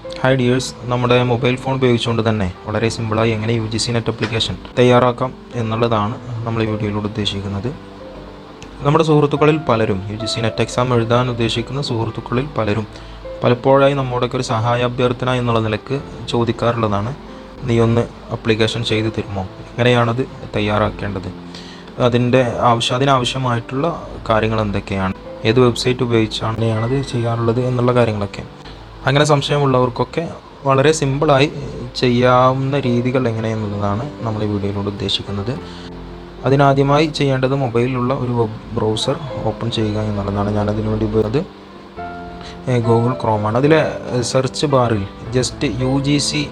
Hi dears നമ്മുടെ mobile phone ഉപയോഗിച്ചുകൊണ്ട് തന്നെ വളരെ സിമ്പിളായി എങ്ങനെ U G C net application തയ്യാറാക്കാം എന്നുള്ളതാണ് നമ്മൾ ഈ വീഡിയോയിലൂടെ ഉദ്ദേശിക്കുന്നത്. നമ്മുടെ സുഹൃത്തുക്കളിൽ പലരും U G C net exam എഴുതാൻ ഉദ്ദേശിക്കുന്ന സുഹൃത്തുക്കളിൽ പലരും പലപ്പോഴായി നമ്മുടെയൊക്കെ ഒരു സഹായ അഭ്യർത്ഥന എന്നുള്ള നിലയ്ക്ക് ചോദിക്കാറുള്ളതാണ്. നീ ഒന്ന് അപ്ലിക്കേഷൻ ചെയ്ത് തരുമോ? എങ്ങനെയാണത് തയ്യാറാക്കേണ്ടത്? അതിന്റെ ആവശ്യം അതിനാവശ്യമായിട്ടുള്ള കാര്യങ്ങൾ എന്തൊക്കെയാണ്? ഏത് വെബ്സൈറ്റ് ഉപയോഗിച്ചാണ് എങ്ങനെയാണത് ചെയ്യാറുള്ളത് എന്നുള്ള കാര്യങ്ങളൊക്കെ. അങ്ങനെ സംശയമുള്ളവർക്കൊക്കെ വളരെ സിമ്പിളായി ചെയ്യാവുന്ന രീതികൾ എങ്ങനെയെന്നുള്ളതാണ് നമ്മൾ ഈ വീഡിയോയിലൂടെ ഉദ്ദേശിക്കുന്നത്. അതിനാദ്യമായി ചെയ്യേണ്ടത് മൊബൈലിലുള്ള ഒരു വെബ് ബ്രൗസർ ഓപ്പൺ ചെയ്യുക എന്നുള്ളതാണ്. ഞാൻ അതിനു വേണ്ടി ഉപയോഗിച്ചത് ഗൂഗിൾ ക്രോമാണ് അതിലെ സെർച്ച് ബാറിൽ just U G C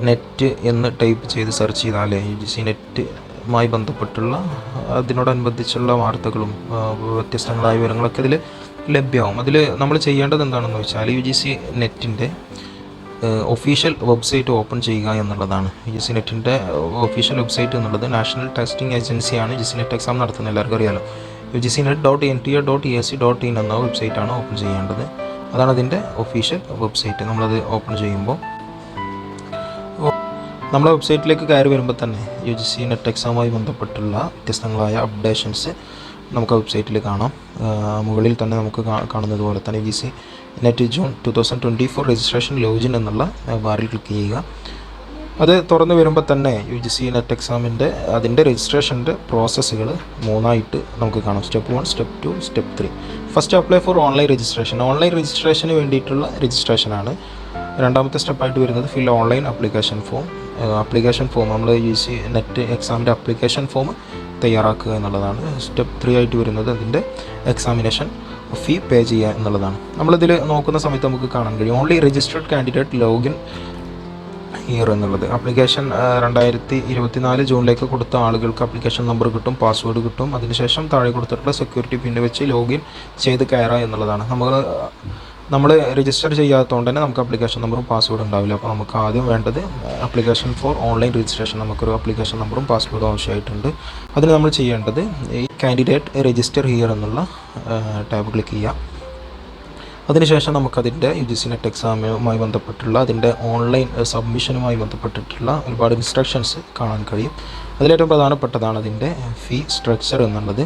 net എന്ന് ടൈപ്പ് ചെയ്ത് സെർച്ച് ചെയ്താലേ യു ജി സി നെറ്റുമായി ബന്ധപ്പെട്ടുള്ള അതിനോടനുബന്ധിച്ചുള്ള വാർത്തകളും വ്യത്യസ്തങ്ങളായ വിവരങ്ങളൊക്കെ ഇതിൽ ലഭ്യമാവും. അതിൽ നമ്മൾ ചെയ്യേണ്ടത് എന്താണെന്ന് വെച്ചാൽ യു ജി സി നെറ്റിന്റെ ഒഫീഷ്യൽ വെബ്സൈറ്റ് ഓപ്പൺ ചെയ്യുക എന്നുള്ളതാണ്. യു സി നെറ്റിന്റെ ഒഫീഷ്യൽ വെബ്സൈറ്റ് എന്നുള്ളത് നാഷണൽ ടെസ്റ്റിംഗ് ഏജൻസിയാണ് ജി സി നെറ്റ് എക്സാം നടത്തുന്നത്. എല്ലാവർക്കും അറിയാലോ. U G C net dot N T A dot A C dot in എന്ന വെബ്സൈറ്റാണ് ഓപ്പൺ ചെയ്യേണ്ടത്. അതാണ് അതിന്റെ ഒഫീഷ്യൽ വെബ്സൈറ്റ് നമ്മളത് ഓപ്പൺ ചെയ്യുമ്പോൾ നമ്മളെ വെബ്സൈറ്റിലേക്ക് കയറി വരുമ്പോൾ തന്നെ യു ജി സി നെറ്റ് എക്സാമുമായി ബന്ധപ്പെട്ടുള്ള വ്യത്യസ്തങ്ങളായ അപ്ഡേഷൻസ് നമുക്ക് വെബ്സൈറ്റിൽ കാണാം. മുകളിൽ തന്നെ നമുക്ക് കാണുന്നത് പോലെ തന്നെ G C net June two thousand twenty four registration login എന്നുള്ള ബാറിൽ ക്ലിക്ക് ചെയ്യുക. അത് തുറന്നു വരുമ്പോൾ തന്നെ യു ജി സി നെറ്റ് എക്സാമിന്റെ അതിന്റെ രജിസ്ട്രേഷന്റെ പ്രോസസ്സുകൾ മൂന്നായിട്ട് നമുക്ക് കാണാം. Step one step two step three first apply for online registration online registration വേണ്ടിയിട്ടുള്ള രജിസ്ട്രേഷനാണ് രണ്ടാമത്തെ സ്റ്റെപ്പായിട്ട് വരുന്നത് fill online application form application form നമ്മൾ യു സി നെറ്റ് എക്സാമിന്റെ അപ്ലിക്കേഷൻ ഫോം തയ്യാറാക്കുക എന്നുള്ളതാണ്. സ്റ്റെപ്പ് ത്രീ ആയിട്ട് വരുന്നത് അതിന്റെ എക്സാമിനേഷൻ ഫീ പേ ചെയ്യുക എന്നുള്ളതാണ്. നമ്മളിതിൽ നോക്കുന്ന സമയത്ത് നമുക്ക് കാണാൻ കഴിയും. Only registered candidate login here എന്നുള്ളത്. ആപ്ലിക്കേഷൻ രണ്ടായിരത്തി ഇരുപത്തിനാല് ജൂണിലേക്ക് കൊടുത്ത ആളുകൾക്ക് ആപ്ലിക്കേഷൻ നമ്പർ കിട്ടും പാസ്വേഡ് കിട്ടും. അതിനുശേഷം താഴെ കൊടുത്തിട്ടുള്ള സെക്യൂരിറ്റി പിൻ വെച്ച് ലോഗിൻ ചെയ്ത് കയറുക എന്നുള്ളതാണ്. നമ്മൾ നമ്മൾ രജിസ്റ്റർ ചെയ്യാത്തതുകൊണ്ട് തന്നെ നമുക്ക് അപ്ലിക്കേഷൻ നമ്പറും പാസ്വേഡും ഉണ്ടാവില്ല. അപ്പോൾ നമുക്ക് ആദ്യം വേണ്ടത് അപ്ലിക്കേഷൻ ഫോർ ഓൺലൈൻ രജിസ്ട്രേഷൻ നമുക്കൊരു അപ്ലിക്കേഷൻ നമ്പറും പാസ്വേഡും ആവശ്യമായിട്ടുണ്ട്. അതിന് നമ്മൾ ചെയ്യേണ്ടത് ഈ കാൻഡിഡേറ്റ് രജിസ്റ്റർ ഹിയർ എന്നുള്ള ടാബ് ക്ലിക്ക് ചെയ്യാം അതിനുശേഷം നമുക്കതിന്റെ യു ജി സി നെറ്റ് എക്സാമുമായി ബന്ധപ്പെട്ടുള്ള അതിന്റെ ഓൺലൈൻ സബ്മിഷനുമായി ബന്ധപ്പെട്ടിട്ടുള്ള ഒരുപാട് ഇൻസ്ട്രക്ഷൻസ് കാണാൻ കഴിയും. അതിലേറ്റവും പ്രധാനപ്പെട്ടതാണ് അതിന്റെ ഫീ സ്ട്രക്ചർ എന്നുള്ളത്.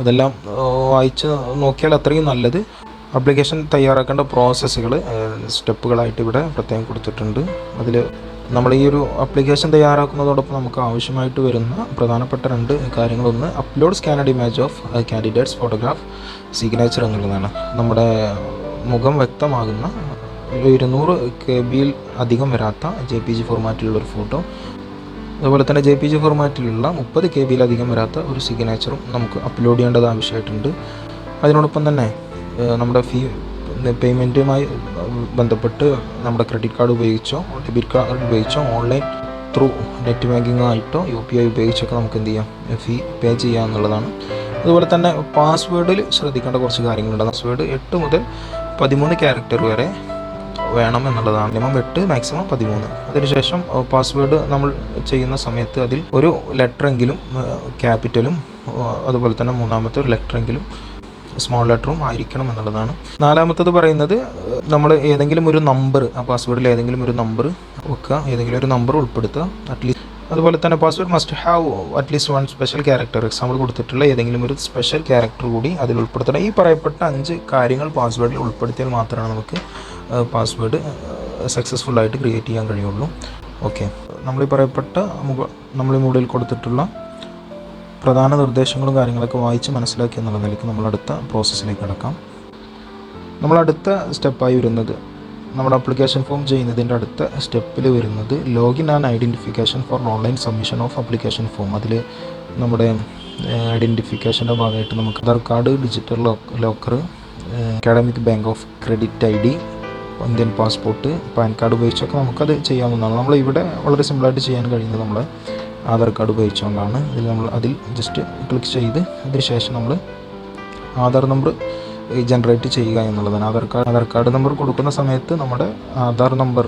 അതെല്ലാം വായിച്ച് നോക്കിയാൽ അത്രയും നല്ലത്. ആപ്ലിക്കേഷൻ തയ്യാറാക്കേണ്ട പ്രോസസ്സുകൾ സ്റ്റെപ്പുകളായിട്ട് ഇവിടെ പ്രത്യേകം കൊടുത്തിട്ടുണ്ട്. അതിൽ നമ്മൾ ഈ ഒരു അപ്ലിക്കേഷൻ തയ്യാറാക്കുന്നതോടൊപ്പം നമുക്ക് ആവശ്യമായിട്ട് വരുന്ന പ്രധാനപ്പെട്ട രണ്ട് കാര്യങ്ങളൊന്ന് upload scanned image of candidates photograph signature എന്നുള്ളതാണ്. നമ്മുടെ മുഖം വ്യക്തമാകുന്ന ഇരുന്നൂറ് കെ ബിയിൽ അധികം വരാത്ത ജെ പി ജി ഫോർമാറ്റിലുള്ള ഒരു ഫോട്ടോ അതുപോലെ തന്നെ ജെ പി ജി ഫോർമാറ്റിലുള്ള മുപ്പത് കെ ബിയിലധികം വരാത്ത ഒരു സിഗ്നേച്ചറും നമുക്ക് അപ്ലോഡ് ചെയ്യേണ്ടത് ആവശ്യമായിട്ടുണ്ട്. അതിനോടൊപ്പം തന്നെ നമ്മുടെ ഫീ പേയ്മെന്റുമായി ബന്ധപ്പെട്ട് നമ്മുടെ ക്രെഡിറ്റ് കാർഡ് ഉപയോഗിച്ചോ ഡെബിറ്റ് കാർഡ് ഉപയോഗിച്ചോ ഓൺലൈൻ ത്രൂ നെറ്റ് ബാങ്കിങ് ആയിട്ടോ യു പി ഐ ഉപയോഗിച്ചൊക്കെ നമുക്ക് എന്ത് ചെയ്യാം ഫീ പേ ചെയ്യാം എന്നുള്ളതാണ്. അതുപോലെ തന്നെ പാസ്വേഡിൽ ശ്രദ്ധിക്കേണ്ട കുറച്ച് കാര്യങ്ങളുണ്ട്. പാസ്വേഡ് എട്ട് മുതൽ പതിമൂന്ന് ക്യാരക്ടർ വരെ വേണം എന്നുള്ളതാണ്. മിനിമം എട്ട് മാക്സിമം പതിമൂന്ന്. അതിനുശേഷം പാസ്വേഡ് നമ്മൾ ചെയ്യുന്ന സമയത്ത് അതിൽ ഒരു ലെറ്ററെങ്കിലും ക്യാപിറ്റലും അതുപോലെ തന്നെ മൂന്നാമത്തെ ഒരു ലെറ്ററെങ്കിലും സ്മോൾ ലെറ്ററും ആയിരിക്കണം എന്നുള്ളതാണ്. നാലാമത്തത് പറയുന്നത് നമ്മൾ ഏതെങ്കിലും ഒരു നമ്പർ ആ പാസ്വേഡിൽ ഏതെങ്കിലും ഒരു നമ്പർ വെക്കുക ഏതെങ്കിലും ഒരു നമ്പർ ഉൾപ്പെടുത്തുക അറ്റ്ലീസ്റ്റ് അതുപോലെ തന്നെ password must have at least one special character example കൊടുത്തിട്ടുള്ള ഏതെങ്കിലും ഒരു സ്പെഷ്യൽ ക്യാരക്ടർ കൂടി അതിൽ ഉൾപ്പെടുത്തണം. ഈ പറയപ്പെട്ട അഞ്ച് കാര്യങ്ങൾ പാസ്വേഡിൽ ഉൾപ്പെടുത്തിയാൽ മാത്രമാണ് നമുക്ക് പാസ്വേഡ് സക്സസ്ഫുൾ ആയിട്ട് ക്രിയേറ്റ് ചെയ്യാൻ കഴിയുള്ളൂ. ഓക്കെ നമ്മൾ ഈ പറയപ്പെട്ട നമ്മൾ ഈ മുകളിൽ കൊടുത്തിട്ടുള്ള പ്രധാന നിർദ്ദേശങ്ങളും കാര്യങ്ങളൊക്കെ വായിച്ച് മനസ്സിലാക്കി എന്നുള്ള നിലയ്ക്ക് നമ്മൾ അടുത്ത പ്രോസസ്സിലേക്ക് കടക്കാം. നമ്മൾ അടുത്ത സ്റ്റെപ്പായി വരുന്നത് നമ്മുടെ അപ്ലിക്കേഷൻ ഫോം ചെയ്യുന്നതിന്റെ അടുത്ത സ്റ്റെപ്പിൽ വരുന്നത് login and identification for online submission of application form അതിൽ നമ്മുടെ ഐഡന്റിഫിക്കേഷന്റെ ഭാഗമായിട്ട് നമുക്ക് Aadhaar card digital locker academic bank of credit I D Indian passport PAN card ഉപയോഗിച്ചൊക്കെ നമുക്കത് ചെയ്യാവുന്നതാണ്. നമ്മൾ ഇവിടെ വളരെ സിമ്പിളായിട്ട് ചെയ്യാൻ കഴിയുന്നത് നമ്മൾ ആധാർ കാർഡ് ഉപയോഗിച്ചുകൊണ്ടാണ് ഇതിൽ നമ്മൾ അതിൽ ജസ്റ്റ് ക്ലിക്ക് ചെയ്ത് അതിനുശേഷം നമ്മൾ ആധാർ നമ്പർ ജനറേറ്റ് ചെയ്യുക എന്നുള്ളതാണ്. Aadhaar card Aadhaar card number കൊടുക്കുന്ന സമയത്ത് നമ്മുടെ ആധാർ നമ്പർ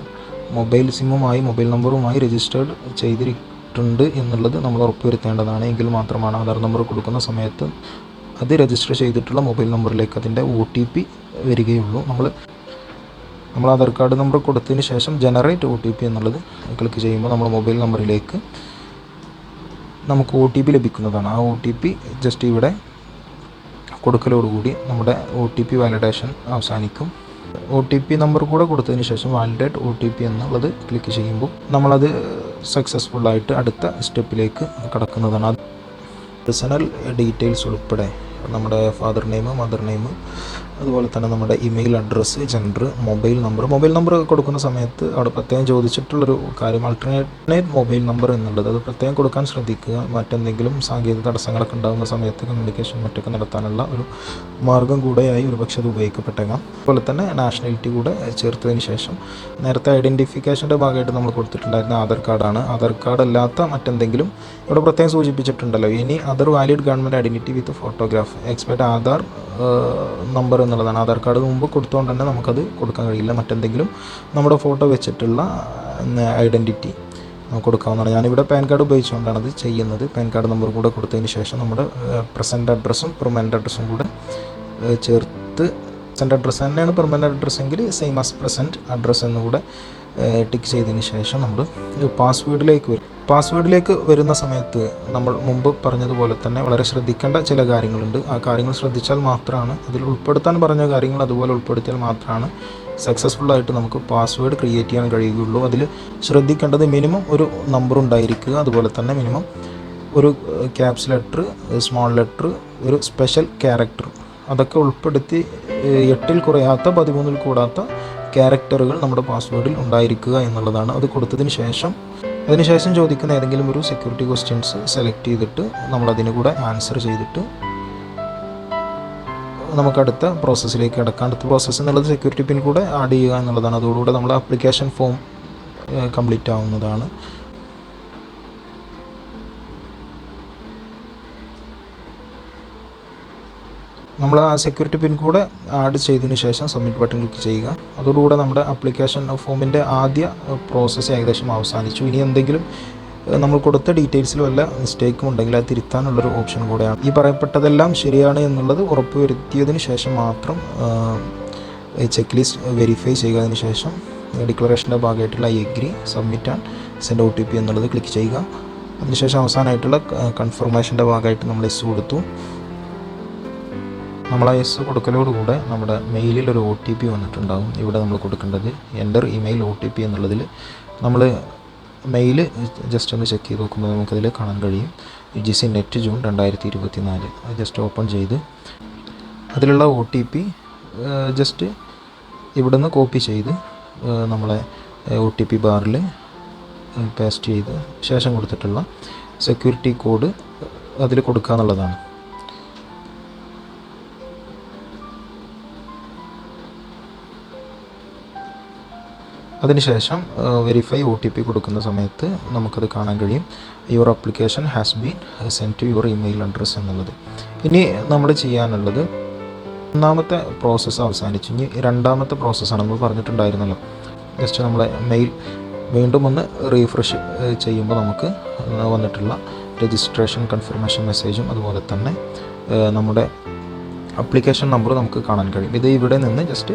മൊബൈൽ സിമ്മുമായി മൊബൈൽ നമ്പറുമായി രജിസ്റ്റേർഡ് ചെയ്തിട്ടുണ്ട് എന്നുള്ളത് നമ്മൾ ഉറപ്പുവരുത്തേണ്ടതാണ്. എങ്കിൽ മാത്രമാണ് ആധാർ നമ്പർ കൊടുക്കുന്ന സമയത്ത് അത് രജിസ്റ്റർ ചെയ്തിട്ടുള്ള മൊബൈൽ നമ്പറിലേക്ക് അതിന്റെ ഒ ടി പി വരികയുള്ളൂ. നമ്മൾ നമ്മൾ ആധാർ കാർഡ് നമ്പർ കൊടുത്തതിന് ശേഷം ജനറേറ്റ് ഒ ടി പി എന്നുള്ളത് ക്ലിക്ക് ചെയ്യുമ്പോൾ നമ്മൾ മൊബൈൽ നമ്പറിലേക്ക് നമുക്ക് ഒ ടി പി ലഭിക്കുന്നതാണ്. ആ ഒ ടി പി ജസ്റ്റ് ഇവിടെ കൊടുക്കലോടുകൂടി നമ്മുടെ ഒ ടി പി വാലിഡേഷൻ അവസാനിക്കും. ഒ ടി പി നമ്പർ കൂടെ കൊടുത്തതിന് ശേഷം വാലിഡേറ്റ് ഒ ടി പി എന്നുള്ളത് ക്ലിക്ക് ചെയ്യുമ്പോൾ നമ്മളത് സക്സസ്ഫുള്ളായിട്ട് അടുത്ത സ്റ്റെപ്പിലേക്ക് കടക്കുന്നതാണ്. പേഴ്സണൽ ഡീറ്റെയിൽസ് ഉൾപ്പെടെ നമ്മുടെ ഫാദർ നെയിം മദർ നെയിം അതുപോലെ തന്നെ നമ്മുടെ email address gender mobile number mobile number കൊടുക്കുന്ന സമയത്ത് അവിടെ പ്രത്യേകം ചോദിച്ചിട്ടുള്ളൊരു കാര്യം അൾട്ടർനേറ്റ് മൊബൈൽ നമ്പർ എന്നുള്ളത്. അത് പ്രത്യേകം കൊടുക്കാൻ ശ്രദ്ധിക്കുക. മറ്റെന്തെങ്കിലും സാങ്കേതിക തടസ്സങ്ങളൊക്കെ ഉണ്ടാകുന്ന സമയത്ത് കമ്മ്യൂണിക്കേഷൻ മറ്റൊക്കെ നടത്താനുള്ള ഒരു മാർഗം കൂടെയായി ഒരുപക്ഷെ അത് ഉപയോഗിക്കപ്പെട്ടേക്കാം. അതുപോലെ തന്നെ നാഷണാലിറ്റി കൂടെ ചേർത്തതിന് ശേഷം നേരത്തെ ഐഡന്റിഫിക്കേഷന്റെ ഭാഗമായിട്ട് നമ്മൾ കൊടുത്തിട്ടുണ്ടായിരുന്ന ആധാർ കാർഡാണ് ആധാർ കാർഡ് അല്ലാത്ത മറ്റെന്തെങ്കിലും ഇവിടെ പ്രത്യേകം സൂചിപ്പിച്ചിട്ടുണ്ടല്ലോ. ഇനി other valid government identity with photograph expect Aadhaar number എന്നുള്ളതാണ്. ആധാർ കാർഡ് മുമ്പ് കൊടുത്തുകൊണ്ട് തന്നെ നമുക്കത് കൊടുക്കാൻ കഴിയില്ല. മറ്റെന്തെങ്കിലും നമ്മുടെ ഫോട്ടോ വെച്ചിട്ടുള്ള ഐഡന്റിറ്റി കൊടുക്കാവുന്നതാണ്. ഞാനിവിടെ പാൻ കാർഡ് ഉപയോഗിച്ചുകൊണ്ടാണ് അത് ചെയ്യുന്നത്. പാൻ കാർഡ് നമ്പർ കൂടെ കൊടുത്തതിന് ശേഷം നമ്മുടെ പ്രസന്റ് അഡ്രസ്സും പെർമനന്റ് അഡ്രസ്സും കൂടെ ചേർത്ത് പ്രസന്റ് അഡ്രസ്സ് തന്നെയാണ് പെർമനന്റ് അഡ്രസ്സ് എങ്കിൽ സെയിം ആസ് പ്രസന്റ് അഡ്രസ്സ് എന്നുകൂടെ ടിക്ക് ചെയ്തതിന് ശേഷം നമ്മൾ പാസ്വേഡിലേക്ക് വരും. പാസ്വേഡിലേക്ക് വരുന്ന സമയത്ത് നമ്മൾ മുമ്പ് പറഞ്ഞതുപോലെ തന്നെ വളരെ ശ്രദ്ധിക്കേണ്ട ചില കാര്യങ്ങളുണ്ട്. ആ കാര്യങ്ങൾ ശ്രദ്ധിച്ചാൽ മാത്രമാണ് അതിൽ ഉൾപ്പെടുത്താൻ പറഞ്ഞ കാര്യങ്ങൾ അതുപോലെ ഉൾപ്പെടുത്തിയാൽ മാത്രമാണ് സക്സസ്ഫുള്ളായിട്ട് നമുക്ക് പാസ്വേഡ് ക്രിയേറ്റ് ചെയ്യാൻ കഴിയുകയുള്ളൂ. അതിൽ ശ്രദ്ധിക്കേണ്ടത് മിനിമം ഒരു നമ്പർ ഉണ്ടായിരിക്കുക. അതുപോലെ തന്നെ മിനിമം ഒരു ക്യാപ്സ് ലെറ്റർ സ്മോൾ ലെറ്റർ ഒരു സ്പെഷ്യൽ ക്യാരക്ടർ അതൊക്കെ ഉൾപ്പെടുത്തി എട്ടിൽ കുറയാത്ത പതിമൂന്നിൽ കൂടാത്ത ക്യാരക്ടറുകൾ നമ്മുടെ പാസ്വേഡിൽ ഉണ്ടായിരിക്കുക എന്നുള്ളതാണ്. അത് കൊടുത്തതിന് ശേഷം അതിനുശേഷം ചോദിക്കുന്ന ഏതെങ്കിലും ഒരു സെക്യൂരിറ്റി ക്വസ്റ്റ്യൻസ് സെലക്ട് ചെയ്തിട്ട് നമ്മൾ അതിന് കൂടെ ആൻസർ ചെയ്തിട്ട് നമുക്ക് അടുത്ത പ്രോസസ്സിലേക്ക് കിടക്കാം. അടുത്ത പ്രോസസ്സ് എന്നുള്ളത് സെക്യൂരിറ്റി പിൻ കൂടെ ആഡ് ചെയ്യുക എന്നുള്ളതാണ്. അതോടുകൂടെ നമ്മുടെ ആപ്ലിക്കേഷൻ ഫോം കംപ്ലീറ്റ് ആവുന്നതാണ്. നമ്മൾ ആ സെക്യൂരിറ്റി പിൻ കൂടെ ആഡ് ചെയ്തതിന് ശേഷം സബ്മിറ്റ് ബട്ടൺ ക്ലിക്ക് ചെയ്യുക. അതോടുകൂടെ നമ്മുടെ അപ്ലിക്കേഷൻ ഫോമിന്റെ ആദ്യ പ്രോസസ്സ് ഏകദേശം അവസാനിച്ചു. ഇനി എന്തെങ്കിലും നമ്മൾ കൊടുത്ത ഡീറ്റെയിൽസിൽ വല്ല മിസ്റ്റേക്കും ഉണ്ടെങ്കിൽ അത് തിരുത്താനുള്ളൊരു ഓപ്ഷൻ കൂടെയാണ്. ഈ പറയപ്പെട്ടതെല്ലാം ശരിയാണ് എന്നുള്ളത് ഉറപ്പുവരുത്തിയതിന് ശേഷം മാത്രം ചെക്ക് ലിസ്റ്റ് വെരിഫൈ ചെയ്തതിന് ശേഷം ഡിക്ലറേഷന്റെ ഭാഗമായിട്ടുള്ള I agree submit and send O T P എന്നുള്ളത് ക്ലിക്ക് ചെയ്യുക. അതിനുശേഷം അവസാനമായിട്ടുള്ള കൺഫർമേഷന്റെ ഭാഗമായിട്ട് നമ്മൾ എസ് കൊടുത്തു. നമ്മൾ എസ് കൊടുക്കലോടുകൂടെ നമ്മുടെ മെയിലിൽ ഒരു ഒ ടി പി വന്നിട്ടുണ്ടാകും ഇവിടെ നമ്മൾ കൊടുക്കേണ്ടത് enter email O T P എന്നുള്ളതിൽ നമ്മൾ മെയിൽ ജസ്റ്റ് ഒന്ന് ചെക്ക് ചെയ്ത് നോക്കുമ്പോൾ നമുക്കതിൽ കാണാൻ കഴിയും. ജി സി നെറ്റ് ജൂൺ രണ്ടായിരത്തി ഇരുപത്തി നാല് ജസ്റ്റ് ഓപ്പൺ ചെയ്ത് അതിലുള്ള ഒ ടി പി ജസ്റ്റ് ഇവിടുന്ന് കോപ്പി ചെയ്ത് നമ്മളെ ഒ ടി പി ബാറിൽ പേസ്റ്റ് ചെയ്ത് ശേഷം കൊടുത്തിട്ടുള്ള സെക്യൂരിറ്റി കോഡ് അതിൽ കൊടുക്കുക എന്നുള്ളതാണ് അതിനുശേഷം വെരിഫൈ ഒ ടി പി കൊടുക്കുന്ന സമയത്ത് നമുക്കത് കാണാൻ കഴിയും. Your application has been send to your email address എന്നുള്ളത്. ഇനി നമ്മൾ ചെയ്യാനുള്ളത് ഒന്നാമത്തെ പ്രോസസ്സ് അവസാനിച്ചു. ഇനി രണ്ടാമത്തെ പ്രോസസ്സാണ് നമ്മൾ പറഞ്ഞിട്ടുണ്ടായിരുന്നല്ലോ. ജസ്റ്റ് നമ്മളെ മെയിൽ വീണ്ടും ഒന്ന് റീഫ്രഷ് ചെയ്യുമ്പോൾ നമുക്ക് വന്നിട്ടുള്ള രജിസ്ട്രേഷൻ കൺഫർമേഷൻ മെസ്സേജും അതുപോലെ തന്നെ നമ്മുടെ അപ്ലിക്കേഷൻ നമ്പർ നമുക്ക് കാണാൻ കഴിയും. ഇത് ഇവിടെ നിന്ന് ജസ്റ്റ്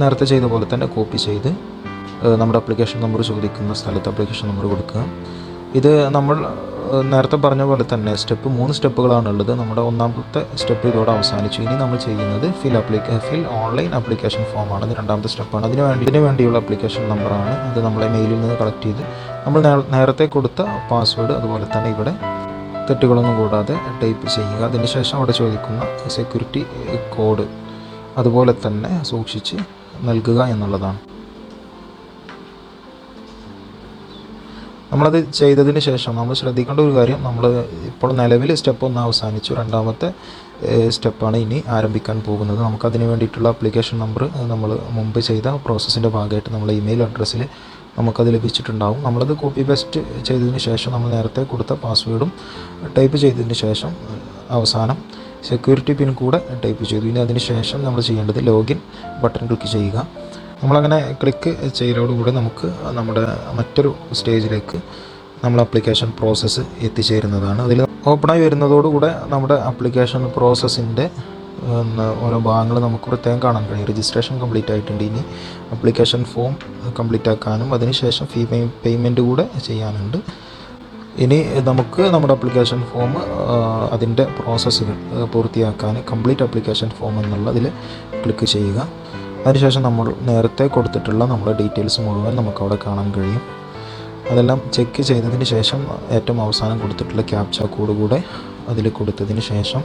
നേരത്തെ ചെയ്ത പോലെ തന്നെ കോപ്പി ചെയ്ത് നമ്മുടെ അപ്ലിക്കേഷൻ നമ്പർ ചോദിക്കുന്ന സ്ഥലത്ത് അപ്ലിക്കേഷൻ നമ്പർ കൊടുക്കുക. ഇത് നമ്മൾ നേരത്തെ പറഞ്ഞ പോലെ തന്നെ സ്റ്റെപ്പ് മൂന്ന് സ്റ്റെപ്പുകളാണുള്ളത്. നമ്മുടെ ഒന്നാമത്തെ സ്റ്റെപ്പ് ഇതോടെ അവസാനിച്ചു. ഇനി നമ്മൾ ചെയ്യുന്നത് ഫിൽ അപ്ലിക്ക ഫിൽ ഓൺലൈൻ അപ്ലിക്കേഷൻ ഫോമാണ് ഇത് രണ്ടാമത്തെ സ്റ്റെപ്പാണ്. അതിന് വേണ്ടി ഇതിന് വേണ്ടിയുള്ള അപ്ലിക്കേഷൻ നമ്പറാണ് അത് നമ്മളെ മെയിലിൽ നിന്ന് കളക്ട് ചെയ്ത് നമ്മൾ നേരത്തെ കൊടുത്ത പാസ്വേഡ് അതുപോലെ തന്നെ ഇവിടെ തെറ്റുകളൊന്നും കൂടാതെ ടൈപ്പ് ചെയ്യുക. അതിനുശേഷം അവിടെ ചോദിക്കുന്ന സെക്യൂരിറ്റി കോഡ് അതുപോലെ തന്നെ സൂക്ഷിച്ച് നൽകുക എന്നുള്ളതാണ്. നമ്മളത് ചെയ്തതിന് ശേഷം നമ്മൾ ശ്രദ്ധിക്കേണ്ട ഒരു കാര്യം നമ്മൾ ഇപ്പോൾ നിലവിൽ സ്റ്റെപ്പ് ഒന്ന് അവസാനിച്ചു. രണ്ടാമത്തെ സ്റ്റെപ്പാണ് ഇനി ആരംഭിക്കാൻ പോകുന്നത്. നമുക്കതിന് വേണ്ടിയിട്ടുള്ള അപ്ലിക്കേഷൻ നമ്പർ നമ്മൾ മുമ്പ് ചെയ്ത പ്രോസസ്സിന്റെ ഭാഗമായിട്ട് നമ്മൾ ഇമെയിൽ അഡ്രസ്സിൽ നമുക്കത് ലഭിച്ചിട്ടുണ്ടാവും. നമ്മളത് കോപ്പി പേസ്റ്റ് ചെയ്തതിന് ശേഷം നമ്മൾ നേരത്തെ കൊടുത്ത പാസ്വേഡും ടൈപ്പ് ചെയ്തതിന് ശേഷം അവസാനം സെക്യൂരിറ്റി പിൻ കൂടെ ടൈപ്പ് ചെയ്തു. ഇനി അതിന് ശേഷം നമ്മൾ ചെയ്യേണ്ടത് ലോഗിൻ ബട്ടൺ ക്ലിക്ക് ചെയ്യുക. നമ്മളങ്ങനെ ക്ലിക്ക് ചെയ്യലോടുകൂടി നമുക്ക് നമ്മുടെ മറ്റൊരു സ്റ്റേജിലേക്ക് നമ്മൾ അപ്ലിക്കേഷൻ പ്രോസസ്സ് എത്തിച്ചേരുന്നതാണ്. അതിൽ ഓപ്പണായി വരുന്നതോടുകൂടെ നമ്മുടെ അപ്ലിക്കേഷൻ പ്രോസസ്സിന്റെ ഓരോ ഭാഗങ്ങൾ നമുക്ക് പ്രത്യേകം കാണാൻ കഴിയും. രജിസ്ട്രേഷൻ കംപ്ലീറ്റ് ആയിട്ടുണ്ട്. ഇനി അപ്ലിക്കേഷൻ ഫോം കംപ്ലീറ്റ് ആക്കാനും അതിനുശേഷം ഫീ പേയ്മെന്റ് കൂടെ ചെയ്യാനുണ്ട്. ഇനി നമുക്ക് നമ്മുടെ അപ്ലിക്കേഷൻ ഫോം അതിന്റെ പ്രോസസ്സുകൾ പൂർത്തിയാക്കാൻ കംപ്ലീറ്റ് അപ്ലിക്കേഷൻ ഫോം എന്നുള്ളതിൽ ക്ലിക്ക് ചെയ്യുക. അതിനുശേഷം നമ്മൾ നേരത്തെ കൊടുത്തിട്ടുള്ള നമ്മുടെ ഡീറ്റെയിൽസ് മുഴുവൻ നമുക്കവിടെ കാണാൻ കഴിയും. അതെല്ലാം ചെക്ക് ചെയ്തതിന് ശേഷം ഏറ്റവും അവസാനം കൊടുത്തിട്ടുള്ള ക്യാപ്ച കോഡ് കൂടെ അതിൽ കൊടുത്തതിന് ശേഷം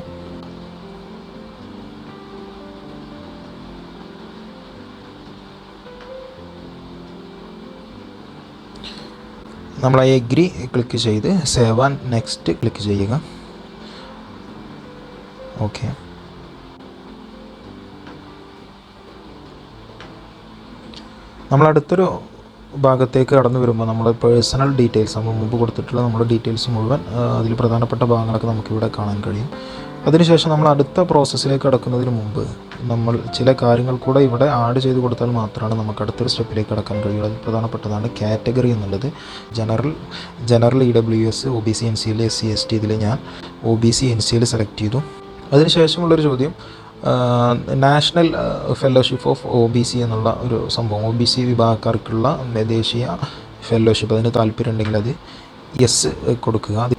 നമ്മൾ ആ എഗ്രി ക്ലിക്ക് ചെയ്ത് സേവ് ആൻഡ് നെക്സ്റ്റ് ക്ലിക്ക് ചെയ്യുക. ഓക്കെ നമ്മൾ അടുത്തൊരു ഭാഗത്തേക്ക് കടന്നു വരുമ്പോൾ നമ്മുടെ പേഴ്സണൽ ഡീറ്റെയിൽസ് നമ്മൾ മുമ്പ് കൊടുത്തിട്ടുള്ള നമ്മുടെ ഡീറ്റെയിൽസ് മുഴുവൻ അതിൽ പ്രധാനപ്പെട്ട ഭാഗങ്ങളൊക്കെ നമുക്കിവിടെ കാണാൻ കഴിയും. അതിനുശേഷം നമ്മൾ അടുത്ത പ്രോസസ്സിലേക്ക് കടക്കുന്നതിന് മുമ്പ് നമ്മൾ ചില കാര്യങ്ങൾ കൂടെ ഇവിടെ ആഡ് ചെയ്ത് കൊടുത്താൽ മാത്രമാണ് നമുക്ക് അടുത്തൊരു സ്റ്റെപ്പിലേക്ക് കടക്കാൻ കഴിയുള്ളൂ. അതിൽ പ്രധാനപ്പെട്ടതാണ് കാറ്റഗറി എന്നുള്ളത്. General general E W S O B C N C L S C S T ഇതിൽ ഞാൻ O B C N C L select ചെയ്തു. അതിനുശേഷമുള്ളൊരു ചോദ്യം national fellowship of O B C എന്നുള്ള ഒരു സംഭവം. ഒ ബി സി വിഭാഗക്കാർക്കുള്ള ദേശീയ fellowship അതിന് താല്പര്യം ഉണ്ടെങ്കിൽ അത് യെസ് കൊടുക്കുക. അത്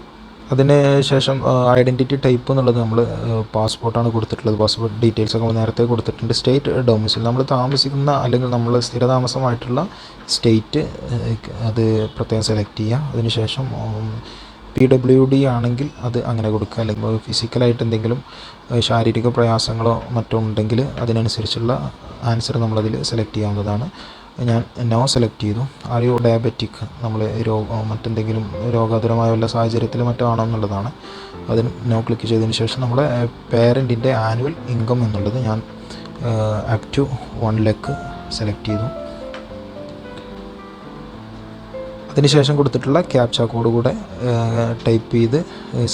അതിന് ശേഷം ഐഡന്റിറ്റി ടൈപ്പ് എന്നുള്ളത് നമ്മൾ പാസ്പോർട്ടാണ് കൊടുത്തിട്ടുള്ളത്. പാസ്പോർട്ട് ഡീറ്റെയിൽസ് ഒക്കെ നമ്മൾ നേരത്തെ കൊടുത്തിട്ടുണ്ട്. സ്റ്റേറ്റ് ഡൊമിസിൽ നമ്മൾ താമസിക്കുന്ന അല്ലെങ്കിൽ നമ്മൾ സ്ഥിരതാമസമായിട്ടുള്ള സ്റ്റേറ്റ് അത് പ്രത്യേകം സെലക്ട് ചെയ്യുക. അതിനുശേഷം പി ഡബ്ല്യു ഡി ആണെങ്കിൽ അത് അങ്ങനെ കൊടുക്കുക. അല്ലെങ്കിൽ ഫിസിക്കലായിട്ട് എന്തെങ്കിലും ശാരീരിക പ്രയാസങ്ങളോ മറ്റോ ഉണ്ടെങ്കിൽ അതിനനുസരിച്ചുള്ള ആൻസർ നമ്മളതിൽ സെലക്ട് ചെയ്യാവുന്നതാണ്. ഞാൻ നോ സെലക്ട് ചെയ്തു. ആർ യു ഡയബറ്റിക് നമ്മൾ രോഗ മറ്റെന്തെങ്കിലും രോഗാതുരമായ വല്ല സാഹചര്യത്തിൽ മറ്റോ ആണോ എന്നുള്ളതാണ്. അതിന് നോ ക്ലിക്ക് ചെയ്തതിന് ശേഷം നമ്മുടെ പേരന്റിന്റെ ആനുവൽ ഇൻകം എന്നുള്ളത് ഞാൻ up to one lakh select ചെയ്തു. അതിനുശേഷം കൊടുത്തിട്ടുള്ള ക്യാപ്ച കോഡ് കൂടെ ടൈപ്പ് ചെയ്ത്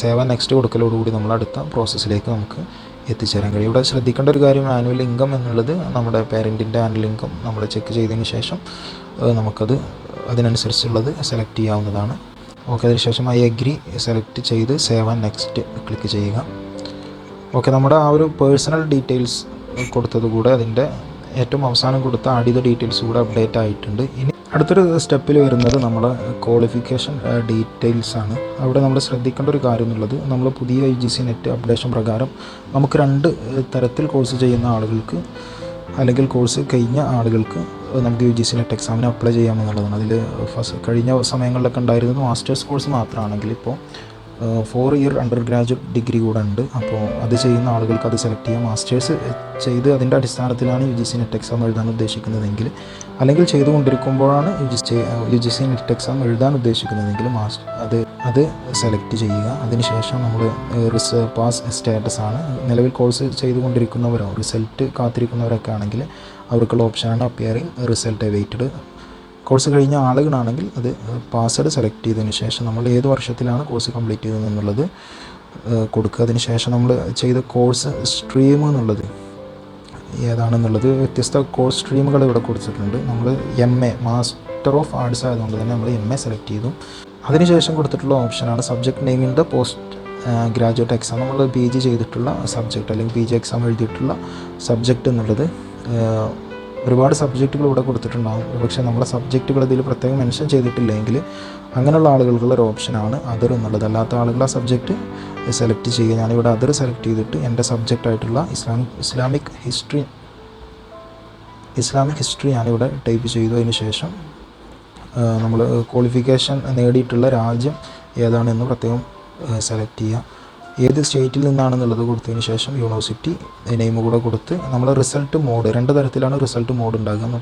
സേവ നെക്സ്റ്റ് കൊടുക്കലോടുകൂടി നമ്മൾ അടുത്ത പ്രോസസ്സിലേക്ക് നമുക്ക് എത്തിച്ചേരാൻ കഴിയും. ഇവിടെ ശ്രദ്ധിക്കേണ്ട ഒരു കാര്യം ആനുവൽ ഇൻകം എന്നുള്ളത് നമ്മുടെ പേരന്റിന്റെ ആനുവൽ ഇൻകം നമ്മൾ ചെക്ക് ചെയ്തതിന് ശേഷം നമുക്കത് അതിനനുസരിച്ചുള്ളത് സെലക്ട് ചെയ്യാവുന്നതാണ്. ഓക്കെ അതിനുശേഷം ഐ അഗ്രി സെലക്ട് ചെയ്ത് സേവ് നെക്സ്റ്റ് ക്ലിക്ക് ചെയ്യുക. ഓക്കെ നമ്മുടെ ആ ഒരു പേഴ്സണൽ ഡീറ്റെയിൽസ് കൊടുത്തത് കൂടെ അതിന്റെ ഏറ്റവും അവസാനം കൊടുത്ത ആഡ് ഡീറ്റെയിൽസ് കൂടെ അപ്ഡേറ്റ് ആയിട്ടുണ്ട്. ഇനി അടുത്തൊരു സ്റ്റെപ്പിൽ വരുന്നത് നമ്മുടെ ക്വാളിഫിക്കേഷൻ ഡീറ്റെയിൽസ് ആണ്. അവിടെ നമ്മൾ ശ്രദ്ധിക്കേണ്ട ഒരു കാര്യം എന്നുള്ളത് നമ്മൾ പുതിയ U G C net updation പ്രകാരം നമുക്ക് രണ്ട് തരത്തിൽ കോഴ്സ് ചെയ്യുന്ന ആളുകൾക്ക് അല്ലെങ്കിൽ കോഴ്സ് കഴിഞ്ഞ ആളുകൾക്ക് നമുക്ക് യു ജി സി നെറ്റ് എക്സാമിന് അപ്ലൈ ചെയ്യാമെന്നുള്ളതാണ്. അതിൽ ഫസ്റ്റ് കഴിഞ്ഞ സമയങ്ങളിലൊക്കെ ഉണ്ടായിരുന്നത് മാസ്റ്റേഴ്സ് കോഴ്സ് മാത്രമാണെങ്കിൽ ഇപ്പോൾ four year undergraduate degree കൂടെ ഉണ്ട്. അപ്പോൾ അത് ചെയ്യുന്ന ആളുകൾക്ക് അത് സെലക്ട് ചെയ്യാം. മാസ്റ്റേഴ്സ് ചെയ്ത് അതിന്റെ അടിസ്ഥാനത്തിലാണ് U G C net exam എഴുതാൻ ഉദ്ദേശിക്കുന്നതെങ്കിൽ അല്ലെങ്കിൽ ചെയ്തുകൊണ്ടിരിക്കുമ്പോഴാണ് U G C U G C net exam എഴുതാൻ ഉദ്ദേശിക്കുന്നതെങ്കിൽ മാസ്റ്റർ അത് അത് സെലക്ട് ചെയ്യുക. അതിനുശേഷം നമ്മൾ റിസ പാസ് സ്റ്റാറ്റസ് ആണ്. നിലവിൽ കോഴ്സ് ചെയ്തുകൊണ്ടിരിക്കുന്നവരോ റിസൾട്ട് കാത്തിരിക്കുന്നവരൊക്കെ ആണെങ്കിൽ അവർക്കുള്ള ഓപ്ഷനാണ് അപ്പിയറിംഗ് റിസൾട്ട് അവൈറ്റഡ് കോഴ്സ് കഴിഞ്ഞ ആളുകളാണെങ്കിൽ അത് പാസ്വേഡ് സെലക്ട് ചെയ്തതിന് ശേഷം നമ്മൾ ഏത് വർഷത്തിലാണ് കോഴ്സ് കംപ്ലീറ്റ് ചെയ്തത് എന്നുള്ളത് കൊടുക്കുക. അതിന് ശേഷം നമ്മൾ ചെയ്ത കോഴ്സ് സ്ട്രീം എന്നുള്ളത് ഏതാണെന്നുള്ളത് വ്യത്യസ്ത കോഴ്സ് സ്ട്രീമുകൾ ഇവിടെ കൊടുത്തിട്ടുണ്ട്. നമ്മൾ M A master of arts ആയതുകൊണ്ട് തന്നെ നമ്മൾ എം എ സെലക്ട് ചെയ്തു. അതിനുശേഷം കൊടുത്തിട്ടുള്ള ഓപ്ഷനാണ് subject the post graduate exam നമ്മൾ പി ജി ചെയ്തിട്ടുള്ള സബ്ജക്റ്റ് അല്ലെങ്കിൽ പി ജി എക്സാം എഴുതിയിട്ടുള്ള സബ്ജക്റ്റ് എന്നുള്ളത് ഒരുപാട് സബ്ജക്റ്റുകൾ ഇവിടെ കൊടുത്തിട്ടുണ്ടാകും പക്ഷേ നമ്മുടെ സബ്ജക്റ്റുകൾ ഇതിൽ പ്രത്യേകം മെൻഷൻ ചെയ്തിട്ടില്ലെങ്കിൽ അങ്ങനെയുള്ള ആളുകൾക്കുള്ള ഒരു ഓപ്ഷനാണ് അതർ എന്നുള്ളത്. അല്ലാത്ത ആളുകൾ ആ സബ്ജക്റ്റ് സെലക്ട് ചെയ്യുക. ഞാനിവിടെ അതർ സെലക്ട് ചെയ്തിട്ട് എന്റെ സബ്ജക്റ്റ് ആയിട്ടുള്ള Islamic Islamic history Islamic history ഞാനിവിടെ ടൈപ്പ് ചെയ്തു. അതിന് ശേഷം നമ്മൾ ക്വാളിഫിക്കേഷൻ നേടിയിട്ടുള്ള രാജ്യം ഏതാണെന്ന് പ്രത്യേകം സെലക്ട് ചെയ്യുക. ഏത് സ്റ്റേറ്റിൽ നിന്നാണെന്നുള്ളത് കൊടുത്തതിന് ശേഷം യൂണിവേഴ്സിറ്റി നെയിം കൂടെ കൊടുത്ത് നമ്മൾ റിസൾട്ട് മോഡ് രണ്ട് തരത്തിലാണ് റിസൾട്ട് മോഡ് ഉണ്ടാകുക.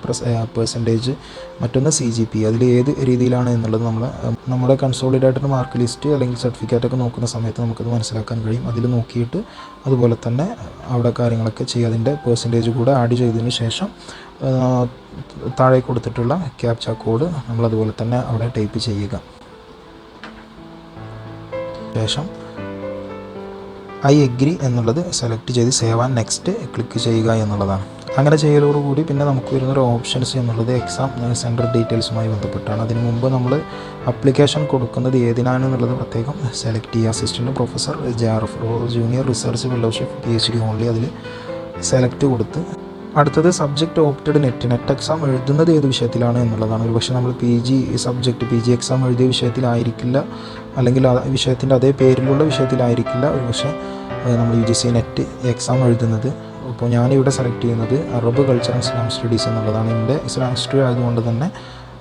പെർസെന്റേജ് മറ്റൊന്ന് സി ജി പി അതിൽ ഏത് രീതിയിലാണ് എന്നുള്ളത് നമ്മൾ നമ്മുടെ കൺസോളിഡേറ്റഡ് മാർക്ക് ലിസ്റ്റ് അല്ലെങ്കിൽ സർട്ടിഫിക്കറ്റ് ഒക്കെ നോക്കുന്ന സമയത്ത് നമുക്കത് മനസ്സിലാക്കാൻ കഴിയും. അതിൽ നോക്കിയിട്ട് അതുപോലെ തന്നെ അവിടെ കാര്യങ്ങളൊക്കെ ചെയ്യുക. അതിന്റെ പെർസെന്റേജ് കൂടെ ആഡ് ചെയ്തതിന് ശേഷം താഴെ കൊടുത്തിട്ടുള്ള ക്യാപ്ച കോഡ് നമ്മളതുപോലെ തന്നെ അവിടെ ടൈപ്പ് ചെയ്യുക. ശേഷം ഐ എഗ്രി എന്നുള്ളത് സെലക്ട് ചെയ്ത് സേവ് ആൻഡ് നെക്സ്റ്റ് ക്ലിക്ക് ചെയ്യുക എന്നുള്ളതാണ്. അങ്ങനെ ചെയ്യലോടുകൂടി പിന്നെ നമുക്ക് വരുന്നൊരു ഓപ്ഷൻസ് എന്നുള്ളത് എക്സാം സെന്റർ ഡീറ്റെയിൽസുമായി ബന്ധപ്പെട്ടാണ്. അതിന് മുമ്പ് നമ്മൾ അപ്ലിക്കേഷൻ കൊടുക്കുന്നത് ഏതിനാണെന്നുള്ളത് പ്രത്യേകം സെലക്ട് ചെയ്യുക. Assistant professor J R F junior research fellowship P H D only അതിൽ സെലക്ട് കൊടുത്ത് അടുത്തത് subject opted net net exam എഴുതുന്നത് ഏത് വിഷയത്തിലാണ് എന്നുള്ളതാണ്. ഒരു പക്ഷേ നമ്മൾ P G subject P G exam എഴുതിയ വിഷയത്തിലായിരിക്കില്ല. അല്ലെങ്കിൽ ആ വിഷയത്തിന്റെ അതേ പേരിലുള്ള വിഷയത്തിലായിരിക്കില്ല ഒരു പക്ഷേ നമ്മൾ U G C net exam എഴുതുന്നത്. അപ്പോൾ ഞാനിവിടെ സെലക്ട് ചെയ്യുന്നത് അറബ് കൾച്ചർ ഇസ്ലാം സ്റ്റഡീസ് എന്നുള്ളതാണ്. എന്റെ ഇസ്ലാം ഹിസ്റ്ററി ആയതുകൊണ്ട് തന്നെ